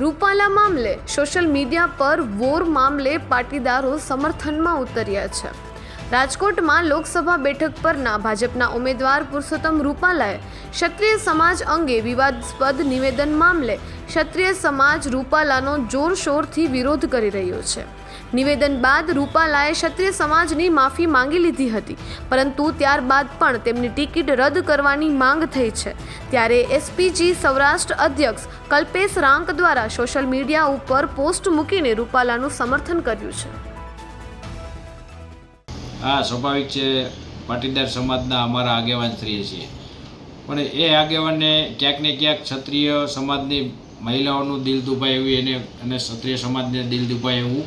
રૂપાલા મામલે social media પર war મામલે પાટીદારો સમર્થનમાં ઉતર્યા છે. રાજકોટમાં લોકસભા બેઠક પરના ભાજપના ઉમેદવાર પુરુષોત્તમ રૂપાલાએ ક્ષત્રિય સમાજ અંગે વિવાદાસ્પદ નિવેદન મામલે ક્ષત્રિય સમાજ રૂપાલાનો જોરશોરથી વિરોધ કરી રહ્યો છે. નિવેદન બાદ રૂપાલાએ ક્ષત્રિય સમાજની માફી માંગી લીધી હતી, પરંતુ ત્યારબાદ પણ તેમની ટિકિટ રદ કરવાની માંગ થઈ છે. ત્યારે એસપીજી સૌરાષ્ટ્ર અધ્યક્ષ કલ્પેશ રાંક દ્વારા સોશિયલ મીડિયા ઉપર પોસ્ટ મૂકીને રૂપાલાનું સમર્થન કર્યું છે. હા, સ્વાભાવિક છે, પાટીદાર સમાજના અમારા આગેવાન સ્ત્રીએ છીએ. પણ એ આગેવાનને ક્યાંક ને ક્યાંક ક્ષત્રિય સમાજની મહિલાઓનું દિલ દુભાય એવું એને અને ક્ષત્રિય સમાજને દિલ દુભાય એવું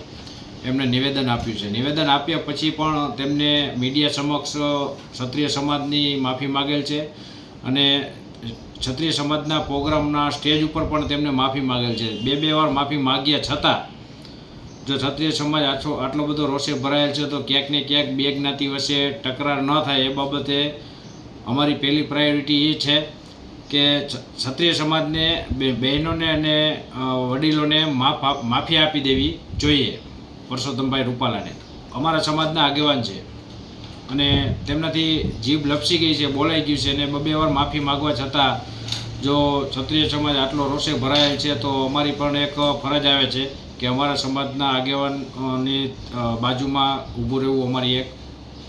એમને નિવેદન આપ્યું છે. નિવેદન આપ્યા પછી પણ તેમને મીડિયા સમક્ષ ક્ષત્રિય સમાજની માફી માગેલ છે અને ક્ષત્રિય સમાજના પ્રોગ્રામના સ્ટેજ ઉપર પણ તેમને માફી માગેલ છે. બે બે વાર માફી માગ્યા છતાં જો ક્ષત્રિય સમાજ આછો, આટલો બધો રોષે ભરાયેલ છે, તો ક્યાંક ને ક્યાંક બે જ્ઞાતિ વચ્ચે તકરાર ન થાય, એ બાબતે અમારી પહેલી પ્રાયોરિટી એ છે કે ક્ષત્રિય સમાજને બહેનોને અને વડીલોને માફ માફી આપી દેવી જોઈએ, પરસોત્તમભાઈ રૂપાલાને. અમારા સમાજના આગેવાન છે. અને તેમનાથી જીભ લપસી ગઈ છે, બોલાઈ ગયું છે, અને બબે વાર માફી માગવા છતાં જો ક્ષત્રિય સમાજ આટલો રોષે ભરાયેલ છે, તો અમારી પણ એક ફરજ આવે છે. કે અમારા સમાજના આગેવાનની બાજુમાં ઊભું રહેવું અમારી એક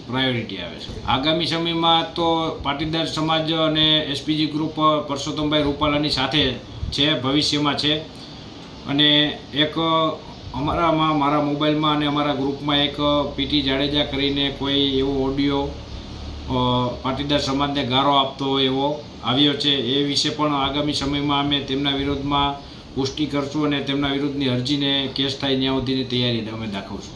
પ્રાયોરિટી આવે છે. આગામી સમયમાં તો પાટીદાર સમાજ અને એસપીજી ગ્રુપ પરસોત્તમભાઈ રૂપાલાની સાથે છે, ભવિષ્યમાં છે. અને એક, અમારામાં, મારા મોબાઈલમાં અને અમારા ગ્રુપમાં એક પીટી જાડેજા કરીને કોઈ એવો ઓડિયો પાટીદાર સમાજને ગારો આપતો હોય એવો આવ્યો છે. એ વિશે પણ આગામી સમયમાં અમે તેમના વિરોધમાં પુષ્ટિ કરશું અને તેમના વિરુદ્ધની અરજીને કેસ થાય ત્યાં સુધીની તૈયારી અમે દાખવશું